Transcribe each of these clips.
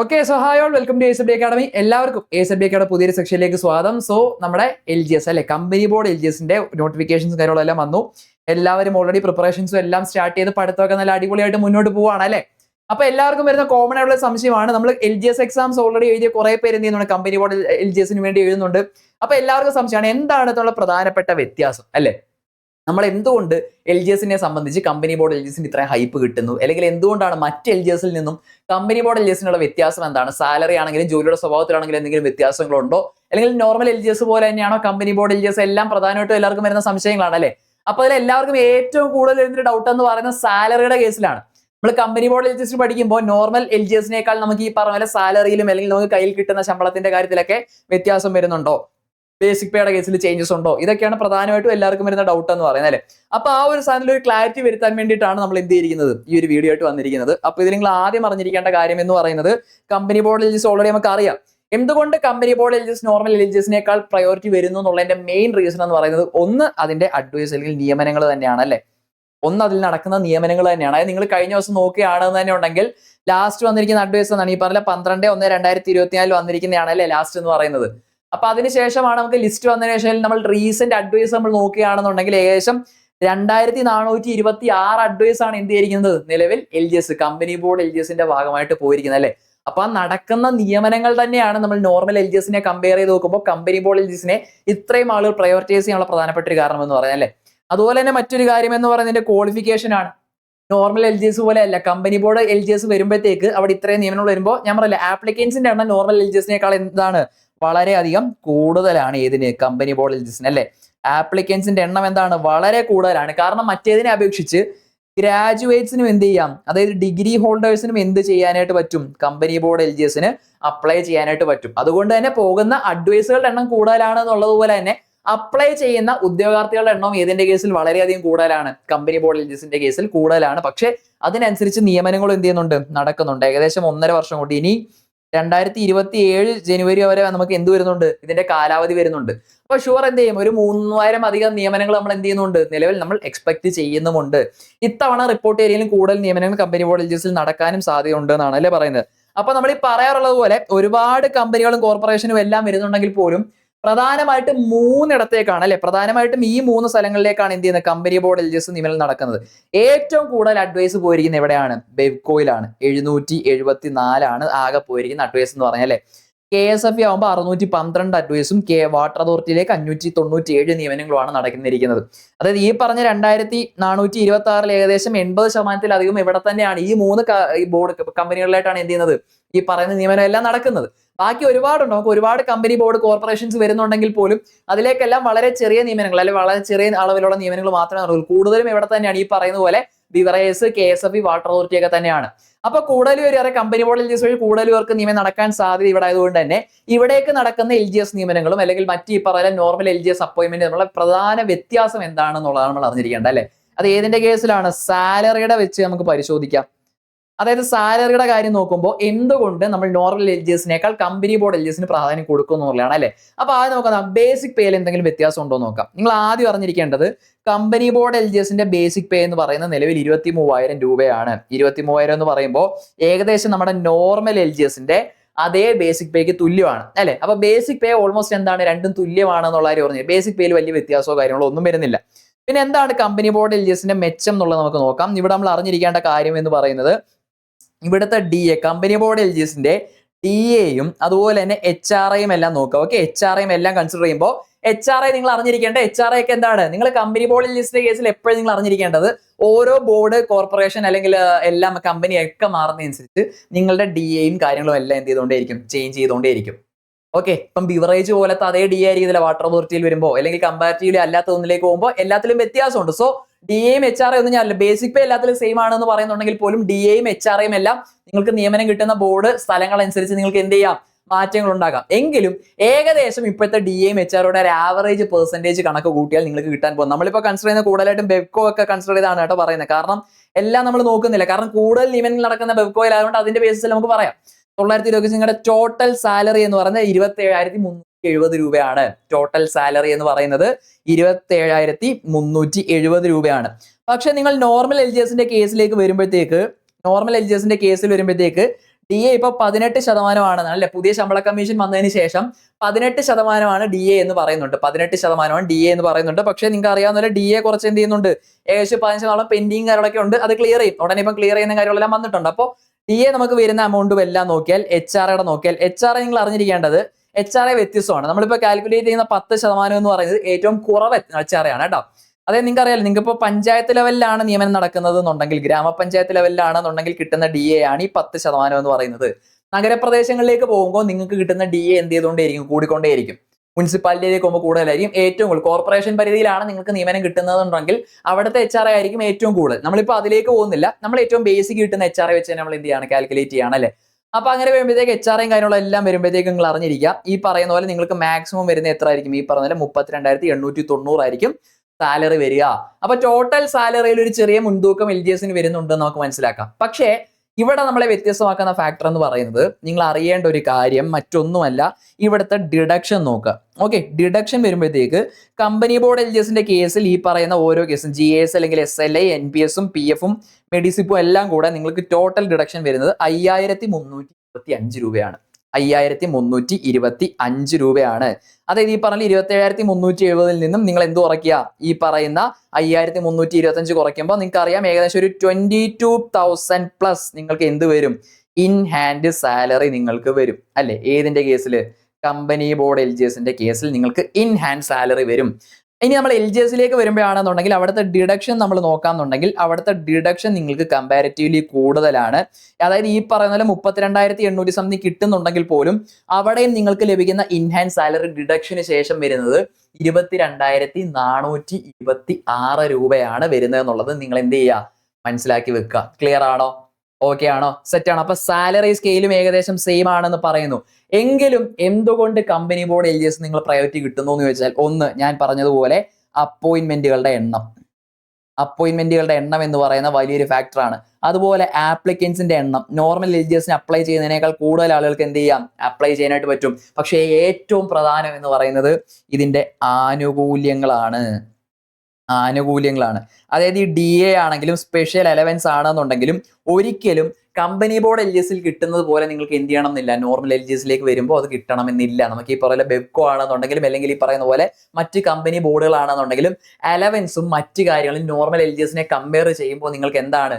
Okay so hi all welcome to S B academy എല്ലാവർക്കും S B academy പുതിയൊരു സെക്ഷനിലേക്ക് സ്വാഗതം. സോ നമ്മുടെ എൽ ജി എസ് അല്ലെ? കമ്പനി ബോർഡ് എൽ ജി എസിന്റെ നോട്ടിഫിക്കേഷൻസ് കാര്യങ്ങളെല്ലാം വന്നു. എല്ലാവരും ഓൾറെഡി പ്രിപ്പറേഷൻസും എല്ലാം സ്റ്റാർട്ട് ചെയ്ത് പഠിത്തമൊക്കെ നല്ല അടിപൊളിയായിട്ട് മുന്നോട്ട് പോവാണ് അല്ലെ? അപ്പൊ എല്ലാവർക്കും വരുന്ന കോമൺ ആയിട്ടുള്ള സംശയമാണ്. നമ്മൾ L G S exams already എഴുതിയ കുറെ പേര് എന്ത് ചെയ്യുന്നുണ്ട്? കമ്പനി ബോർഡ് എൽ ജി എസിന് വേണ്ടി എഴുതുന്നുണ്ട്. അപ്പൊ എല്ലാവർക്കും സംശയമാണ്. എന്താണ് പ്രധാനപ്പെട്ട വ്യത്യാസം? അല്ലെ? നമ്മൾ എന്തുകൊണ്ട് എൽ ജി എസിനെ സംബന്ധിച്ച് കമ്പനി ബോർഡ് എൽ ജി എസിന് ഇത്രയും ഹൈപ്പ് കിട്ടുന്നു? അല്ലെങ്കിൽ എന്തുകൊണ്ടാണ് മറ്റ് എൽ ജി എസിൽ നിന്നും കമ്പനി ബോർഡ് എൽ ജി എസിനുള്ള വ്യത്യാസം എന്താണ്? സാലറി ആണെങ്കിലും ജോലിയുടെ സ്വഭാവത്തിലാണെങ്കിലും എന്തെങ്കിലും വ്യത്യാസങ്ങളുണ്ടോ? അല്ലെങ്കിൽ നോർമൽ എൽ ജി എസ് പോലെ തന്നെയാണോ company board L G S എല്ലാം പ്രധാനമായിട്ടും എല്ലാവർക്കും വരുന്ന സംശയങ്ങളാണ് അല്ലേ? അപ്പൊ അതിൽ എല്ലാവർക്കും ഏറ്റവും കൂടുതൽ വരുന്നൊരു ഡൗട്ട് എന്ന് പറയുന്നത് സാലറിയുടെ കേസിലാണ്. നമ്മൾ company board L G S പഠിക്കുമ്പോൾ നോർമൽ എൽ ജി എസിനേക്കാൾ നമുക്ക് ഈ പറഞ്ഞ പോലെ സാലറിയിലും അല്ലെങ്കിൽ നമുക്ക് കയ്യിൽ കിട്ടുന്ന ശമ്പളത്തിന്റെ കാര്യത്തിലൊക്കെ വ്യത്യാസം വരുന്നുണ്ടോ? ബേസിക് പേയുടെ കേസിൽ ചേഞ്ചസ് ഉണ്ടോ? ഇതൊക്കെയാണ് പ്രധാനമായിട്ടും എല്ലാവർക്കും വരുന്ന ഡൗട്ട് എന്ന് പറയുന്നത് അല്ലേ? അപ്പൊ ആ ഒരു സാധനത്തിൽ ഒരു ക്ലാരിറ്റി വരുത്താൻ വേണ്ടിയിട്ടാണ് നമ്മൾ എന്ത് ചെയ്തിരിക്കുന്നത്? ഈ ഒരു വീഡിയോ ആയിട്ട് വന്നിരിക്കുന്നത്. അപ്പൊ ഇതിൽ നിങ്ങൾ ആദ്യം അറിഞ്ഞിരിക്കേണ്ട കാര്യം എന്ന് പറയുന്നത് കമ്പനി ബോർഡ് എൽജിസ് ഓൾറെഡി നമുക്ക് അറിയാം എന്തുകൊണ്ട് company board L G S normal എൽജിസിനേക്കാൾ priority വരുന്നു എന്നുള്ളതിന്റെ മെയിൻ റീസൺ എന്ന് പറയുന്നത് ഒന്ന് അതിന്റെ അഡ്വൈസ് അല്ലെങ്കിൽ നിയമനങ്ങൾ തന്നെയാണ് അല്ലെ? ഒന്ന് അതിൽ നടക്കുന്ന നിയമനങ്ങൾ തന്നെയാണ്. അതായത് നിങ്ങൾ കഴിഞ്ഞ ദിവസം നോക്കുകയാണെന്ന് തന്നെ ഉണ്ടെങ്കിൽ ലാസ്റ്റ് വന്നിരിക്കുന്ന അഡ്വൈസ് എന്നാണ് ഈ പറഞ്ഞ പന്ത്രണ്ട് ഒന്ന് രണ്ടായിരത്തി ഇരുപത്തിനാലിൽ വന്നിരിക്കുന്നതാണ് അല്ലെ ലാസ്റ്റ് എന്ന് പറയുന്നത്. അപ്പൊ അതിനുശേഷമാണ് നമുക്ക് ലിസ്റ്റ് വന്നതിന് ശേഷം നമ്മൾ റീസെന്റ് അഡ്വൈസ് നമ്മൾ നോക്കുകയാണെന്നുണ്ടെങ്കിൽ ഏകദേശം രണ്ടായിരത്തി നാനൂറ്റി ഇരുപത്തി ആറ് അഡ്വൈസ് ആണ് എന്ത് ചെയ്തിരിക്കുന്നത്? നിലവിൽ L G S company board L G എസിന്റെ ഭാഗമായിട്ട് പോയിരിക്കുന്നത് അല്ലെ? അപ്പൊ നടക്കുന്ന നിയമനങ്ങൾ തന്നെയാണ് നമ്മൾ നോർമൽ എൽ ജി എസിനെ കമ്പയർ ചെയ്ത് നോക്കുമ്പോൾ കമ്പനി ബോർഡ് എൽ ജി എസിനെ ഇത്രയും ആളുകൾ പ്രയോറിറ്റൈസ് ചെയ്യാനുള്ള പ്രധാനപ്പെട്ട ഒരു കാരണം എന്ന് പറയാം അല്ലെ? അതുപോലെ തന്നെ മറ്റൊരു കാര്യം എന്ന് പറയുന്നതിന്റെ ക്വാളിഫിക്കേഷൻ ആണ്. നോർമൽ എൽ ജി എസ് പോലെ അല്ല company board L G S വരുമ്പോഴത്തേക്ക് അവിടെ ഇത്രയും നിയമനങ്ങൾ വരുമ്പോൾ ഞാൻ പറയില്ല ആപ്ലിക്കൻസിന്റെ എണ്ണം നോർമൽ എൽ ജി എസിനേക്കാൾ എന്താണ്? വളരെയധികം കൂടുതലാണ് ഏതിന് കമ്പനി ബോർഡ് എൽ ജി എസിന് അല്ലെ ആപ്ലിക്കൻസിന്റെ എണ്ണം എന്താണ്? വളരെ കൂടുതലാണ്. കാരണം മറ്റേതിനെ അപേക്ഷിച്ച് ഗ്രാജുവേറ്റ്സിനും എന്ത് ചെയ്യാം? അതായത് ഡിഗ്രി ഹോൾഡേഴ്സിനും എന്ത് ചെയ്യാനായിട്ട് പറ്റും? കമ്പനി ബോർഡ് എൽ ജി എസിന് അപ്ലൈ ചെയ്യാനായിട്ട് പറ്റും. അതുകൊണ്ട് തന്നെ പോകുന്ന അഡ്വൈസുകളുടെ എണ്ണം കൂടുതലാണ് എന്നുള്ളതുപോലെ തന്നെ അപ്ലൈ ചെയ്യുന്ന ഉദ്യോഗാർത്ഥികളുടെ എണ്ണം ഏതിന്റെ കേസിൽ വളരെയധികം കൂടുതലാണ്? കമ്പനി ബോർഡ് എൽ ജി എസിന്റെ കേസിൽ കൂടുതലാണ്. പക്ഷെ അതിനനുസരിച്ച് നിയമനങ്ങളും എന്ത് ചെയ്യുന്നുണ്ട്? നടക്കുന്നുണ്ട്. ഏകദേശം ഒന്നര വർഷം കൊണ്ട് ഇനി രണ്ടായിരത്തി ഇരുപത്തി ഏഴ് ജനുവരി വരെ നമുക്ക് എന്ത് വരുന്നുണ്ട്? ഇതിന്റെ കാലാവധി വരുന്നുണ്ട്. അപ്പൊ ഷുവർ എന്ത് ചെയ്യും? ഒരു മൂവായിരം അധികം നിയമനങ്ങൾ നമ്മൾ എന്ത് ചെയ്യുന്നുണ്ട്? നിലവിൽ നമ്മൾ എക്സ്പെക്ട് ചെയ്യുന്നുമുണ്ട്. ഇത്തവണ റിപ്പോർട്ട് ഏരിയയിലും കൂടുതൽ നിയമനങ്ങൾ കമ്പനി ബോർഡ് നടക്കാനും സാധ്യതയുണ്ട് എന്നാണ് അല്ലേ പറയുന്നത്? അപ്പൊ നമ്മൾ ഈ പറയാറുള്ളത് പോലെ ഒരുപാട് കമ്പനികളും കോർപ്പറേഷനും എല്ലാം വരുന്നുണ്ടെങ്കിൽ പോലും പ്രധാനമായിട്ടും മൂന്നിടത്തേക്കാണ് അല്ലെ? പ്രധാനമായിട്ടും ഈ മൂന്ന് സ്ഥലങ്ങളിലേക്കാണ് എന്ത് ചെയ്യുന്നത്? Company board L G S നിയമനം നടക്കുന്നത്. ഏറ്റവും കൂടുതൽ അഡ്വൈസ് പോയിരിക്കുന്നത് എവിടെയാണ്? ബെവ്കോയിലാണ് എഴുന്നൂറ്റി എഴുപത്തി നാലാണ് ആകെ പോയിരിക്കുന്ന അഡ്വൈസ് എന്ന് പറഞ്ഞാൽ അല്ലെ? കെ എസ് എഫ് ആകുമ്പോൾ അറുന്നൂറ്റി പന്ത്രണ്ട് അഡ്വൈസും കെ വാട്ടർ അതോറിറ്റിയിലേക്ക് അഞ്ഞൂറ്റി തൊണ്ണൂറ്റി ഏഴ് നിയമനങ്ങളുമാണ് നടക്കുന്നിരിക്കുന്നത്. അതായത് ഈ പറഞ്ഞ രണ്ടായിരത്തി നാനൂറ്റി ഇരുപത്തി ആറിൽ ഏകദേശം എൺപത് ശതമാനത്തിലധികം ഇവിടെ തന്നെയാണ് ഈ മൂന്ന് ബോർഡ് കമ്പനികളിലായിട്ടാണ് എന്ത് ചെയ്യുന്നത്? ഈ പറയുന്ന നിയമനം എല്ലാം നടക്കുന്നത്. ബാക്കി ഒരുപാടുണ്ട്. നമുക്ക് ഒരുപാട് കമ്പനി ബോർഡ് കോർപ്പറേഷൻസ് വരുന്നുണ്ടെങ്കിൽ പോലും അതിലേക്കെല്ലാം വളരെ ചെറിയ നിയമനങ്ങൾ അല്ലെങ്കിൽ വളരെ ചെറിയ അളവിലുള്ള നിയമനങ്ങൾ മാത്രമേ നടക്കുള്ളൂ. കൂടുതലും ഇവിടെ തന്നെയാണ് ഈ പറയുന്ന പോലെ beverages K S F E water authority ഒക്കെ തന്നെയാണ്. അപ്പൊ കൂടുതൽ വരെ company board L G S വഴി കൂടുതൽ പേർക്ക് നിയമം നടക്കാൻ സാധ്യത ഇവിടെ ആയതുകൊണ്ട് തന്നെ ഇവിടേക്ക് നടക്കുന്ന എൽ ജി എസ് നിയമനങ്ങളും അല്ലെങ്കിൽ മറ്റു ഈ normal L G S appointment നമ്മളെ പ്രധാന വ്യത്യാസം എന്താണെന്നുള്ളതാണ് നമ്മൾ അറിഞ്ഞിരിക്കേണ്ടത് അല്ലെ? അത് ഏതിന്റെ കേസിലാണ് സാലറിയുടെ വെച്ച് നമുക്ക് പരിശോധിക്കാം. അതായത് സാലറിയുടെ കാര്യം നോക്കുമ്പോൾ എന്തുകൊണ്ട് നമ്മൾ നോർമൽ എൽ ജി എസിനേക്കാൾ കമ്പനി ബോർഡ് എൽ ജി എസിന് പ്രാധാന്യം കൊടുക്കുന്നു എന്നുള്ളതാണ് അല്ലേ? അപ്പോൾ ആദ്യം നോക്കാം ബേസിക് പേയിൽ എന്തെങ്കിലും വ്യത്യാസം ഉണ്ടോ നോക്കാം. നിങ്ങൾ ആദ്യം അറിഞ്ഞിരിക്കേണ്ടത് കമ്പനി ബോർഡ് എൽ ജി എസിന്റെ ബേസിക് പേ എന്ന് പറയുന്നത് നിലവിൽ ഇരുപത്തി മൂവായിരം രൂപയാണ്. ഇരുപത്തി മൂവായിരം എന്ന് പറയുമ്പോൾ ഏകദേശം നമ്മുടെ നോർമൽ എൽ ജി എസിന്റെ അതേ ബേസിക് പേക്ക് തുല്യമാണ് അല്ലേ? അപ്പൊ ബേസിക് പേ ഓൾമോസ്റ്റ് എന്താണ്? രണ്ടും തുല്യമാണ് എന്നുള്ള കാര്യം പറഞ്ഞു ബേസിക് പേയിൽ വലിയ വ്യത്യാസമോ കാര്യങ്ങളോ ഒന്നും വരുന്നില്ല. പിന്നെ എന്താണ് കമ്പനി ബോർഡ് എൽ ജി എസിന്റെ മെച്ചം എന്നുള്ളത് നമുക്ക് നോക്കാം. ഇവിടെ നമ്മൾ അറിഞ്ഞിരിക്കേണ്ട കാര്യം എന്ന് പറയുന്നത് ഇവിടുത്തെ D A company board L G എസിന്റെ ഡി എയും അതുപോലെ തന്നെ എച്ച് ആർ ഐയും എല്ലാം നോക്കുക. ഓക്കെ എച്ച് ആർ ഐയും എല്ലാം കൺസിഡർ ചെയ്യുമ്പോൾ എച്ച് ആർ ഐ നിങ്ങൾ അറിഞ്ഞിരിക്കേണ്ട എച്ച് ആർ ഐ ഒക്കെ എന്താണ്? നിങ്ങൾ കമ്പനി ബോർഡ് എസിന്റെ കേസിൽ എപ്പോഴും നിങ്ങൾ അറിഞ്ഞിരിക്കേണ്ടത് ഓരോ ബോർഡ് കോർപ്പറേഷൻ അല്ലെങ്കിൽ എല്ലാം കമ്പനി ഒക്കെ മാറുന്നതനുസരിച്ച് നിങ്ങളുടെ ഡി എയും കാര്യങ്ങളും എല്ലാം എന്ത് ചെയ്തുകൊണ്ടേയിരിക്കും? ചേഞ്ച് ചെയ്തുകൊണ്ടേയിരിക്കും. ഓക്കെ ഇപ്പം ബിവറേജ് പോലത്തെ അതേ ഡി ആയിരിക്കും ഇതിലെ വാട്ടർ അതോറിറ്റിയിൽ വരുമ്പോൾ അല്ലെങ്കിൽ കമ്പാരിറ്റീവ്ലി അല്ലാത്ത ഒന്നിലേക്ക് പോകുമ്പോൾ എല്ലാത്തിലും വ്യത്യാസമുണ്ട്. സോ ഡി എയും എച്ച് ആർ ഒന്നും ഞാനല്ല. ബേസിക് പേ എല്ലാത്തിലും സെയിം ആണെന്ന് പറയുന്നുണ്ടെങ്കിൽ പോലും ഡി എയും എച്ച് ആർ എയും എല്ലാം നിങ്ങൾക്ക് നിയമനം കിട്ടുന്ന ബോർഡ് സ്ഥലങ്ങൾ അനുസരിച്ച് നിങ്ങൾക്ക് എന്ത് ചെയ്യാം? മാറ്റങ്ങൾ ഉണ്ടാകാം എങ്കിലും ഏകദേശം ഇപ്പോഴത്തെ ഡി എം എച്ച് ആറുടെ ഒരു ആവറേജ് പെർസെന്റേജ് കണക്ക് കൂട്ടിയാൽ നിങ്ങൾക്ക് കിട്ടാൻ പോകും. നമ്മളിപ്പോൾ കൺസിഡർ ചെയ്യുന്ന കൂടുതലായിട്ടും ബെബ്കോ ഒക്കെ കൺസിഡർ ചെയ്താണ് കേട്ടോ പറയുന്നത്. കാരണം എല്ലാം നമ്മൾ നോക്കുന്നില്ല. കാരണം കൂടുതൽ നിയമനങ്ങൾ നടക്കുന്ന ബെവ്കോയിലായതുകൊണ്ട് അതിന്റെ ബേസിൽ നമുക്ക് പറയാം. തൊള്ളായിരത്തി ഇരുപത്തി നിങ്ങളുടെ ടോട്ടൽ സാലറി എന്ന് പറയുന്നത് ഇരുപത്തി ഏഴായിരത്തി മുന്നൂറ്റി എഴുപത് രൂപയാണ് ടോട്ടൽ സാലറി എന്ന് പറയുന്നത്. ഇരുപത്തി ഏഴായിരത്തി മുന്നൂറ്റി എഴുപത് രൂപയാണ്. പക്ഷെ നിങ്ങൾ നോർമൽ എൽ ജി എസിന്റെ കേസിലേക്ക് വരുമ്പോഴത്തേക്ക് നോർമൽ എൽ ജി എസിന്റെ കേസിൽ വരുമ്പോഴത്തേക്ക് ഡി എ ഇപ്പൊ പതിനെട്ട് ശതമാനമാണ്. അല്ലെ? പുതിയ ശമ്പള കമ്മീഷൻ വന്നതിന് ശേഷം പതിനെട്ട് ശതമാനമാണ് ഡി എ എന്ന് പറയുന്നുണ്ട്. പതിനെട്ട് ശതമാനമാണ് ഡി എ എന്ന് പറയുന്നുണ്ട്. പക്ഷേ നിങ്ങൾക്ക് അറിയാവുന്ന ഡി എ കുറച്ച് എന്ത് ചെയ്യുന്നുണ്ട്? ഏകദേശം പതിനഞ്ച് നാളെ പെൻഡിങ് കാര്യങ്ങളൊക്കെ ഉണ്ട്. അത് ക്ലിയർ ചെയ്യും. ഉടനെ ഇപ്പം ക്ലിയർ ചെയ്യുന്ന കാര്യങ്ങളെല്ലാം വന്നിട്ടുണ്ട്. അപ്പോൾ ഡി എ നമുക്ക് വരുന്ന എമൗണ്ടും എല്ലാം നോക്കിയാൽ എച്ച് ആർ നോക്കിയാൽ എച്ച് ആർ നിങ്ങൾ അറിഞ്ഞിരിക്കേണ്ടത് എച്ച് ആർ എ വ്യത്യസ്തമാണ്. നമ്മളിപ്പോൾ കാൽക്കുലേറ്റ് ചെയ്യുന്ന പത്ത് ശതമാനം എന്ന് പറയുന്നത് ഏറ്റവും കുറവ് എച്ച് ആർ എ ആണ് കേട്ടോ. അതായത് നിങ്ങൾക്ക് അറിയാലോ നിങ്ങൾക്ക് ഇപ്പോൾ പഞ്ചായത്ത് ലെവലിലാണ് നിയമനം നടക്കുന്നത് എന്നുണ്ടെങ്കിൽ ഗ്രാമപഞ്ചായത്ത് ലെവലിലാണ് ലെവലിലാണെന്നുണ്ടെങ്കിൽ കിട്ടുന്ന ഡി എ ആണ് ഈ പത്ത് ശതമാനം എന്ന് പറയുന്നത്. നഗരപ്രദേശങ്ങളിലേക്ക് പോകുമ്പോൾ നിങ്ങൾക്ക് കിട്ടുന്ന ഡി എ എന്ത് ചെയ്തുകൊണ്ടേയിരിക്കും? കൂടിക്കൊണ്ടേയിരിക്കും. മുനിസിപ്പാലിറ്റിയിലേക്ക് പോകുമ്പോൾ കൂടുതലായിരിക്കും. ഏറ്റവും കൂടുതൽ കോർപ്പറേഷൻ പരിധിയിലാണ് നിങ്ങൾക്ക് നിയമനം കിട്ടുന്നതെന്നുണ്ടെങ്കിൽ അവിടുത്തെ എച്ച് ആർ ആയിരിക്കും ഏറ്റവും കൂടുതൽ. നമ്മളിപ്പോൾ അതിലേക്ക് പോകുന്നില്ല. നമ്മൾ ഏറ്റവും ബേസിക് കിട്ടുന്ന എച്ച് ആർ വെച്ച് നമ്മൾ എന്ത് ചെയ്യാണ്? കാൽക്കുലേറ്റ് ചെയ്യാണ് അല്ലേ? അപ്പൊ അങ്ങനെ വരുമ്പോഴത്തേക്ക് എച്ച് ആറേയും കാര്യങ്ങളും എല്ലാം വരുമ്പോഴത്തേക്ക് നിങ്ങൾ അറിഞ്ഞിരിക്കുക. ഈ പറയുന്ന പോലെ നിങ്ങൾക്ക് മാക്സിമം വരുന്ന എത്ര ആയിരിക്കും ഈ പറഞ്ഞ പോലെ മുപ്പത്തിരണ്ടായിരത്തി എണ്ണൂറ്റി തൊണ്ണൂറായിരിക്കും സാലറി വരിക. അപ്പൊ ടോട്ടൽ സാലറിയിൽ ഒരു ചെറിയ മുൻതൂക്കം എൽ ജി എസിന് വരുന്നുണ്ടെന്ന് നമുക്ക് മനസ്സിലാക്കാം. പക്ഷേ ഇവിടെ നമ്മളെ വ്യത്യസ്തമാക്കുന്ന ഫാക്ടർ എന്ന് പറയുന്നത് നിങ്ങൾ അറിയേണ്ട ഒരു കാര്യം മറ്റൊന്നുമല്ല ഇവിടുത്തെ ഡിഡക്ഷൻ നോക്കുക. ഓക്കെ ഡിഡക്ഷൻ വരുമ്പോഴത്തേക്ക് കമ്പനി ബോർഡ് എൽ ജി എസിന്റെ കേസിൽ ഈ പറയുന്ന ഓരോ കേസും ജി എസ് അല്ലെങ്കിൽ S L I N P എസും പി എഫും മെഡിസിപ്പും എല്ലാം കൂടെ നിങ്ങൾക്ക് ടോട്ടൽ ഡിഡക്ഷൻ വരുന്നത് അയ്യായിരത്തി മുന്നൂറ്റി ഇരുപത്തി അഞ്ച് രൂപയാണ്. അയ്യായിരത്തി മുന്നൂറ്റി ഇരുപത്തി അഞ്ച് രൂപയാണ്. അതായത് ഈ പറഞ്ഞ ഇരുപത്തി ഏഴായിരത്തി മുന്നൂറ്റി എഴുപതിൽ നിന്നും നിങ്ങൾ എന്ത് കുറയ്ക്കുക? ഈ പറയുന്ന അയ്യായിരത്തി മുന്നൂറ്റി ഇരുപത്തി അഞ്ച് കുറയ്ക്കുമ്പോൾ നിങ്ങൾക്ക് അറിയാം ഏകദേശം ഒരു ട്വന്റി ടു തൗസൻഡ് പ്ലസ് നിങ്ങൾക്ക് എന്ത് വരും? ഇൻ ഹാൻഡ് സാലറി നിങ്ങൾക്ക് വരും. അല്ലെ? ഏതിന്റെ കേസിൽ കമ്പനി ബോർഡ് എൽ ജി എസിന്റെ കേസിൽ നിങ്ങൾക്ക് ഇൻ ഹാൻഡ് സാലറി വരും. ഇനി നമ്മൾ എൽ ജി എസിലേക്ക് വരുമ്പോഴാണെന്നുണ്ടെങ്കിൽ അവിടുത്തെ ഡിഡക്ഷൻ നമ്മൾ നോക്കാന്നുണ്ടെങ്കിൽ അവിടുത്തെ ഡിഡക്ഷൻ നിങ്ങൾക്ക് കമ്പാരിറ്റീവ്ലി കൂടുതലാണ്. അതായത് ഈ പറയുന്ന പോലെ മുപ്പത്തിരണ്ടായിരത്തി എണ്ണൂറ്റി സംതിങ് കിട്ടുന്നുണ്ടെങ്കിൽ പോലും അവിടെയും നിങ്ങൾക്ക് ലഭിക്കുന്ന ഇൻഹാൻസ് സാലറി ഡിഡക്ഷന് ശേഷം വരുന്നത് ഇരുപത്തിരണ്ടായിരത്തി നാനൂറ്റി ഇരുപത്തി ആറ് രൂപയാണ് വരുന്നത് എന്നുള്ളത് നിങ്ങൾ എന്ത് ചെയ്യുക? മനസ്സിലാക്കി വെക്കുക. ക്ലിയർ ആണോ? ഓക്കെ ആണോ? സെറ്റ് ആണോ? അപ്പൊ സാലറി സ്കെയിലും ഏകദേശം സെയിം ആണെന്ന് പറയുന്നു. എങ്കിലും എന്തുകൊണ്ട് കമ്പനി ബോർഡ് എൽ എസ് നിങ്ങൾ പ്രയോറിറ്റി കിട്ടുന്നു എന്ന് ചോദിച്ചാൽ ഒന്ന് ഞാൻ പറഞ്ഞതുപോലെ അപ്പോയിന്റ്മെന്റുകളുടെ എണ്ണം. അപ്പോയിന്റ്മെന്റുകളുടെ എണ്ണം എന്ന് പറയുന്ന വലിയൊരു ഫാക്ടറാണ് അതുപോലെ ആപ്ലിക്കൻസിന്റെ എണ്ണം. നോർമൽ എൽ ജി എസിന് അപ്ലൈ ചെയ്യുന്നതിനേക്കാൾ കൂടുതൽ ആളുകൾക്ക് എന്ത് ചെയ്യാം? അപ്ലൈ ചെയ്യാനായിട്ട് പറ്റും. പക്ഷേ ഏറ്റവും പ്രധാനം എന്ന് പറയുന്നത് ഇതിന്റെ ആനുകൂല്യങ്ങളാണ്. ആനുകൂല്യങ്ങളാണ്. അതായത് ഈ ഡി എ ആണെങ്കിലും സ്പെഷ്യൽ അലവൻസ് ആണെന്നുണ്ടെങ്കിലും ഒരിക്കലും കമ്പനി ബോർഡ് എൽ ജി എസിൽ കിട്ടുന്നത് പോലെ നിങ്ങൾക്ക് എന്ത് ചെയ്യണം എന്നില്ല നോർമൽ എൽ ജി എസിലേക്ക് വരുമ്പോൾ അത് കിട്ടണമെന്നില്ല. നമുക്ക് ഈ പറയുന്ന ബെബ്കോ ആണെന്നുണ്ടെങ്കിലും അല്ലെങ്കിൽ ഈ പറയുന്ന പോലെ മറ്റ് കമ്പനി ബോർഡുകളാണെന്നുണ്ടെങ്കിലും അലവൻസും മറ്റ് കാര്യങ്ങളും നോർമൽ എൽ ജി എസിനെ കമ്പയർ ചെയ്യുമ്പോൾ നിങ്ങൾക്ക് എന്താണ്?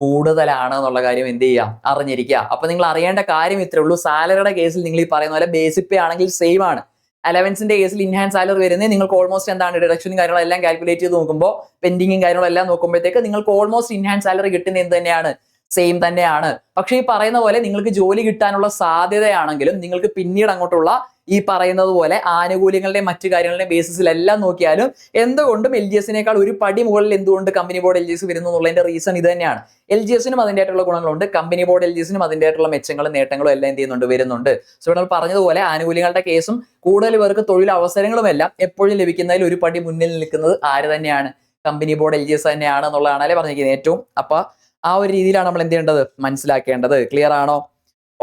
കൂടുതലാണ് എന്നുള്ള കാര്യം എന്ത് ചെയ്യാം? അറിഞ്ഞിരിക്കുക. അപ്പൊ നിങ്ങൾ അറിയേണ്ട കാര്യം ഇത്രേ ഉള്ളൂ. സാലറിയുടെ കേസിൽ നിങ്ങൾ ഈ പറയുന്ന പോലെ ബേസിക് പേ ആണെങ്കിൽ സെയിം ആണ്. അലവൻസിന്റെ കേസിൽ ഇൻഹാൻസ് സാലറി വരുന്നത് നിങ്ങൾക്ക് ഓൾമോസ്റ്റ് എന്താണ് ഡിഡക്ഷനും കാര്യങ്ങളെല്ലാം കാൽക്കുലേറ്റ് ചെയ്ത് നോക്കുമ്പോൾ പെൻഡിങ്ങും കാര്യങ്ങളെല്ലാം നോക്കുമ്പോഴത്തേക്ക് നിങ്ങൾക്ക് ഓൾമോസ്റ്റ് ഇൻഹാൻസ് സാലറി കിട്ടുന്ന എന്ത് തന്നെയാണ്? സെയിം തന്നെയാണ്. പക്ഷേ ഈ പറയുന്ന പോലെ നിങ്ങൾക്ക് ജോലി കിട്ടാനുള്ള സാധ്യതയാണെങ്കിലും നിങ്ങൾക്ക് പിന്നീട് അങ്ങോട്ടുള്ള ഈ പറയുന്നത് പോലെ ആനുകൂല്യങ്ങളുടെയും മറ്റു കാര്യങ്ങളുടെയും ബേസിസിലെല്ലാം നോക്കിയാലും എന്തുകൊണ്ടും എൽ ജി എസിനേക്കാൾ ഒരു പടി മുകളിൽ എന്തുകൊണ്ട് company board L G S വരുന്നു എന്നുള്ളതിന്റെ റീസൺ ഇത് തന്നെയാണ്. എൽ ജി എസിനും അതിന്റെതായിട്ടുള്ള ഗുണങ്ങളുണ്ട്. കമ്പനി ബോർഡ് എൽ ജി എസിനും അതിന്റെതായിട്ടുള്ള മെച്ചങ്ങളും നേട്ടങ്ങളും എല്ലാം എന്ത് ചെയ്യുന്നുണ്ട്? വരുന്നുണ്ട്. സോ ഇവിടെ പറഞ്ഞതുപോലെ ആനുകൂല്യങ്ങളുടെ കേസും കൂടുതൽ പേർക്ക് എല്ലാം എപ്പോഴും ലഭിക്കുന്നതിൽ ഒരു പടി മുന്നിൽ നിൽക്കുന്നത് ആര് തന്നെയാണ്? Company board L G S തന്നെയാണ് എന്നുള്ളതാണ് അല്ലെ പറഞ്ഞിരിക്കുന്നത് ഏറ്റവും. അപ്പൊ ആ ഒരു രീതിയിലാണ് നമ്മൾ എന്ത് ചെയ്യേണ്ടത്? മനസ്സിലാക്കേണ്ടത്. ക്ലിയർ ആണോ?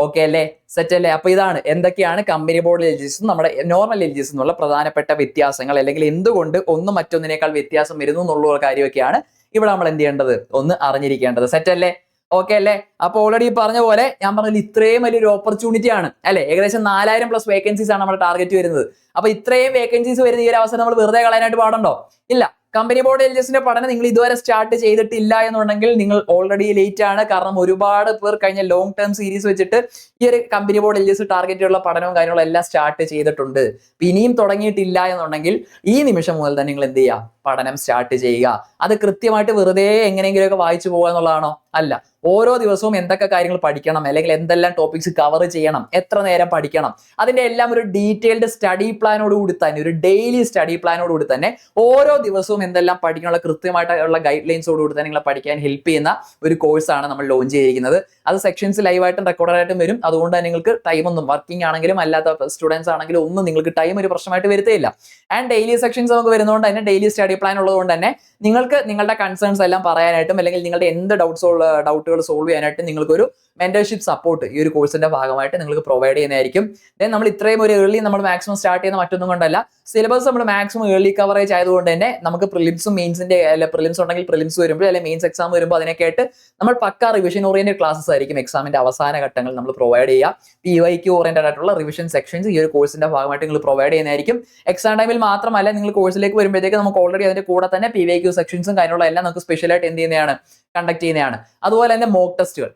ഓക്കെ അല്ലേ? സെറ്റ് അല്ലേ? അപ്പൊ ഇതാണ്. എന്തൊക്കെയാണ് കമ്പനി ബോർഡ് എൽ നമ്മുടെ നോർമൽ എൽ ജി എസ് എന്നുള്ള പ്രധാനപ്പെട്ട വ്യത്യാസങ്ങൾ അല്ലെങ്കിൽ എന്തുകൊണ്ട് ഒന്ന് മറ്റൊന്നിനേക്കാൾ വ്യത്യാസം വരുന്നു എന്നുള്ള കാര്യമൊക്കെയാണ് ഇവിടെ നമ്മൾ എന്ത് ചെയ്യേണ്ടത്? ഒന്ന് അറിഞ്ഞിരിക്കേണ്ടത്. സെറ്റ് അല്ലേ? ഓക്കെ അല്ലേ? അപ്പൊ ഓൾറെഡി പറഞ്ഞ പോലെ ഞാൻ പറഞ്ഞത് ഇത്രയും വലിയൊരു ഓപ്പർച്യൂണിറ്റി ആണ്. അല്ലെ? ഏകദേശം നാലായിരം പ്ലസ് വേക്കൻസീസ് ആണ് നമ്മുടെ ടാർഗറ്റ് വരുന്നത്. അപ്പൊ ഇത്രയും വേക്കൻസീസ് വരുന്ന ഈ ഒരു അവസരം നമ്മൾ വെറുതെ കളയാനായിട്ട് പാടുണ്ടോ? ഇല്ല. കമ്പനി ബോർഡ് എൽ പഠനം നിങ്ങൾ ഇതുവരെ സ്റ്റാർട്ട് ചെയ്തിട്ടില്ല എന്നുണ്ടെങ്കിൽ നിങ്ങൾ ഓൾറെഡി ലേറ്റ് ആണ്. കാരണം ഒരുപാട് പേർ കഴിഞ്ഞ ലോങ് ടേം സീരീസ് വെച്ചിട്ട് ഈ ഒരു കമ്പനി ബോർഡ് എൽ ടാർഗറ്റ് ഉള്ള പഠനവും കാര്യങ്ങളും എല്ലാം സ്റ്റാർട്ട് ചെയ്തിട്ടുണ്ട്. ഇനിയും തുടങ്ങിയിട്ടില്ല എന്നുണ്ടെങ്കിൽ ഈ നിമിഷം മുതൽ തന്നെ നിങ്ങൾ എന്ത് ചെയ്യുക? പഠനം സ്റ്റാർട്ട് ചെയ്യുക. അത് കൃത്യമായിട്ട് വെറുതെ എങ്ങനെയെങ്കിലുമൊക്കെ വായിച്ചു പോകുക എന്നുള്ളതാണോ? അല്ല. ഓരോ ദിവസവും എന്തൊക്കെ കാര്യങ്ങൾ പഠിക്കണം അല്ലെങ്കിൽ എന്തെല്ലാം ടോപ്പിക്സ് കവർ ചെയ്യണം എത്ര നേരം പഠിക്കണം അതിന്റെ എല്ലാം ഒരു ഡീറ്റെയിൽഡ് സ്റ്റഡി പ്ലാനോട് കൂടി തന്നെ ഒരു ഡെയിലി സ്റ്റഡി പ്ലാനോട് കൂടി തന്നെ ഓരോ ദിവസവും എന്തെല്ലാം പഠിക്കാനുള്ള കൃത്യമായിട്ടുള്ള ഗൈഡ് ലൈൻസോട് കൂടി തന്നെ നിങ്ങളെ പഠിക്കാൻ ഹെൽപ്പ് ചെയ്യുന്ന ഒരു കോഴ്സാണ് നമ്മൾ ലോഞ്ച് ചെയ്തിരിക്കുന്നത്. അത് സെക്ഷൻസ് ലൈവായിട്ടും റെക്കോർഡായിട്ടും വരും. അതുകൊണ്ട് തന്നെ നിങ്ങൾക്ക് ടൈമൊന്നും വർക്കിംഗ് ആണെങ്കിലും അല്ലാത്ത സ്റ്റുഡൻസ് ആണെങ്കിലും ഒന്നും നിങ്ങൾക്ക് ടൈം ഒരു പ്രശ്നമായിട്ട് വരുത്തേയില്ല. ആൻഡ് ഡെയിലി സെക്ഷൻസ് നമുക്ക് വരുന്നതുകൊണ്ട് തന്നെ ഡെയിലി സ്റ്റഡി പ്ലാൻ ഉള്ളതുകൊണ്ട് തന്നെ നിങ്ങൾക്ക് നിങ്ങളുടെ കൺസേൺസ് എല്ലാം പറയാനായിട്ടും അല്ലെങ്കിൽ നിങ്ങളുടെ എന്ത് ഡൗട്ട്സ് സോൾവ് ചെയ്യാനായിട്ട് നിങ്ങൾക്ക് ഒരു മെന്റർഷിപ്പ് സപ്പോർട്ട് ഈ ഒരു കോഴ്സിന്റെ ഭാഗമായിട്ട് നിങ്ങൾക്ക് പ്രൊവൈഡ് ചെയ്യുന്നതായിരിക്കും. ദെൻ നമ്മൾ ഇത്രയും ഒരു ഏർലി നമ്മൾ മാക്സിമം സ്റ്റാർട്ട് ചെയ്യുന്ന മറ്റൊന്നും കൊണ്ടല്ല. സിലബസ് നമ്മൾ മാക്സിമം ഏർലി കവറേജ് ആയതുകൊണ്ട് തന്നെ നമുക്ക് പ്രിലിംസും മെയിൻസിന്റെ അല്ലെ പ്രിലിംസ് ഉണ്ടെങ്കിൽ പ്രിലിംസ് വരുമ്പോൾ അല്ലെങ്കിൽ മെയിൻസ് എക്സാം വരുമ്പോൾ അതിനൊക്കെ നമ്മൾ പക്ക റിവിഷൻ ഓറിയന്റഡ് ക്ലാസ്സസ് ആയിരിക്കും എക്സാമിന്റെ അവസാന ഘട്ടങ്ങൾ നമ്മൾ പ്രൊവൈഡ് ചെയ്യുക. പി വൈ ക്യു ഓറിയന്റഡ് ആയിട്ടുള്ള റിവിഷൻ സെക്ഷൻസ് ഈ ഒരു കോഴ്സിന്റെ ഭാഗമായിട്ട് നിങ്ങൾ പ്രൊവൈഡ് ചെയ്യുന്നതായിരിക്കും. എക്സാം ടൈമിൽ മാത്രമല്ല നിങ്ങൾ കോഴ്സിലേക്ക് വരുമ്പോഴത്തേക്ക് നമുക്ക് ഓൾറെഡി അതിന്റെ കൂടെ തന്നെ പി വൈ ക്യു സെക്ഷൻസും കാര്യമുള്ള എല്ലാം നമുക്ക് സ്പെഷ്യലായിട്ട് എന്ത് ചെയ്യുന്നതാണ്? കണ്ടക്ട് ചെയ്യുന്നതാണ്. അതുപോലെ തന്നെ മോക്ക് ടെസ്റ്റുകൾ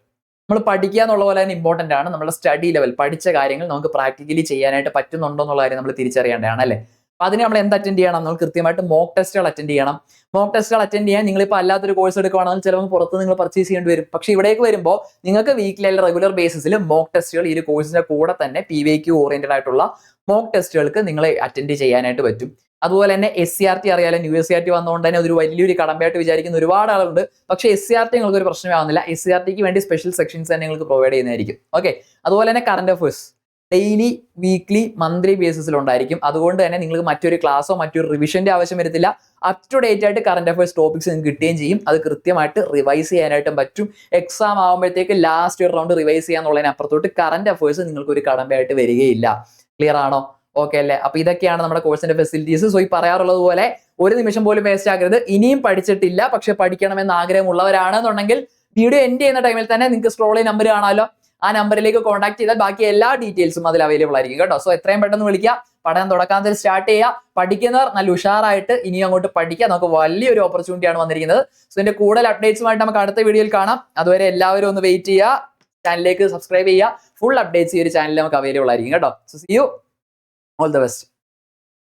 നമ്മൾ പഠിക്കുക എന്നുള്ള പോലെ തന്നെ ഇമ്പോർട്ടന്റ് ആണ്. നമ്മുടെ സ്റ്റഡി ലെവൽ പഠിച്ച കാര്യങ്ങൾ നമുക്ക് പ്രാക്ടിക്കലി ചെയ്യാനായിട്ട് പറ്റുന്നുണ്ടോ എന്നുള്ള കാര്യം നമ്മൾ തിരിച്ചറിയേണ്ടതാണ് അല്ലേ? അപ്പൊ അതിന് നമ്മൾ എന്ത് അറ്റൻഡ് ചെയ്യണം? നമ്മൾ കൃത്യമായിട്ട് മോക്ക് ടെസ്റ്റുകൾ അറ്റൻഡ് ചെയ്യണം. മോക്ക് ടെസ്റ്റുകൾ അറ്റൻഡ് ചെയ്യാൻ നിങ്ങളിപ്പോൾ അല്ലാത്തൊരു കോഴ്സ് എടുക്കുകയാണെങ്കിൽ ചിലപ്പോൾ പുറത്ത് നിങ്ങൾ പർച്ചേസ് ചെയ്യേണ്ടി വരും. പക്ഷേ ഇവിടേക്ക് വരുമ്പോൾ നിങ്ങൾക്ക് വീക്കിലെ റെഗുലർ ബേസിസിൽ മോക്ക് ടെസ്റ്റുകൾ ഈ ഒരു കോഴ്സിന്റെ കൂടെ തന്നെ പി വി ഓറിയന്റഡ് ആയിട്ടുള്ള മോക്ക് ടെസ്റ്റുകൾക്ക് നിങ്ങൾ അറ്റൻഡ് ചെയ്യാനായിട്ട് പറ്റും. അതുപോലെ തന്നെ S C R T അറിയാലും U S C R T വന്നുകൊണ്ട് തന്നെ ഒരു വലിയൊരു കടമ്പയായിട്ട് വിചാരിക്കുന്ന ഒരുപാട് ആളുണ്ട് പക്ഷേ എസ് സി ആർ ടി നിങ്ങൾക്ക് ഒരു പ്രശ്നമാവുന്നില്ല എസ് സി ആർ ടിക്ക് വേണ്ടി സ്പെഷ്യൽ സെക്ഷൻസ് തന്നെ നിങ്ങൾക്ക് പ്രൊവൈഡ് ചെയ്യുന്നതായിരിക്കും. ഓക്കെ അതുപോലെ തന്നെ current affairs daily weekly monthly ബേസിസിൽ ഉണ്ടായിരിക്കും. അതുകൊണ്ട് തന്നെ നിങ്ങൾക്ക് മറ്റൊരു ക്ലാസ്സോ മറ്റൊരു റിവിഷന്റെ ആവശ്യം വരത്തില്ല. അപ് ടു ഡേറ്റ് ആയിട്ട് കറണ്ട് അഫയേഴ്സ് ടോപ്പിക്സ് നിങ്ങൾക്ക് കിട്ടുകയും ചെയ്യും. അത് കൃത്യമായിട്ട് റിവൈസ് ചെയ്യാനായിട്ടും പറ്റും. എക്സാം ആകുമ്പോഴത്തേക്ക് ലാസ്റ്റ് ഇയർ റൗണ്ട് റിവൈസ് ചെയ്യാന്നുള്ളതിന് അപ്പുറത്തോട്ട് കറണ്ട് അഫയേഴ്സ് നിങ്ങൾക്ക് ഒരു കടമ്പയായിട്ട് വരികയില്ല. ക്ലിയർ ആണോ? ഓക്കെ അല്ലേ? അപ്പൊ ഇതൊക്കെയാണ് നമ്മുടെ കോഴ്സിന്റെ ഫെസിലിറ്റീസ് സോ ഈ പറയാറുള്ളത് പോലെ ഒരു നിമിഷം പോലും വേസ്റ്റ് ആകരുത് ഇനിയും പഠിച്ചിട്ടില്ല. പക്ഷെ പഠിക്കണമെന്ന് ആഗ്രഹമുള്ളവരാണെന്നുണ്ടെങ്കിൽ വീഡിയോ എൻഡ് ചെയ്യുന്ന ടൈമിൽ തന്നെ നിങ്ങൾക്ക് സ്ക്രോൾ നമ്പർ കാണാമല്ലോ ആ നമ്പറിലേക്ക് കോൺടാക്ട് ചെയ്താൽ ബാക്കി എല്ലാ ഡീറ്റെയിൽസും അതിൽ അവൈലബിൾ ആയിരിക്കും കേട്ടോ. സോ എത്രയും പെട്ടെന്ന് വിളിക്കുക. പഠനം തുടക്കാത്തിൽ സ്റ്റാർട്ട് ചെയ്യുക. പഠിക്കുന്നവർ നല്ല ഉഷാറായിട്ട് ഇനി അങ്ങോട്ട് പഠിക്കുക. നമുക്ക് വലിയൊരു ഓപ്പർച്യൂണിറ്റിയാണ് വന്നിരിക്കുന്നത്. സോ ഇതിന്റെ കൂടുതൽ അപ്ഡേറ്റ്സുമായിട്ട് നമുക്ക് അടുത്ത വീഡിയോയിൽ കാണാം. അതുവരെ എല്ലാവരും ഒന്ന് വെയിറ്റ് ചെയ്യുക. ചാനലിലേക്ക് സബ്സ്ക്രൈബ് ചെയ്യുക. ഫുൾ അപ്ഡേറ്റ്സ് ഈ ഒരു ചാനലിൽ നമുക്ക് അവൈലബിൾ ആയിരിക്കും കേട്ടോ. So see you all the best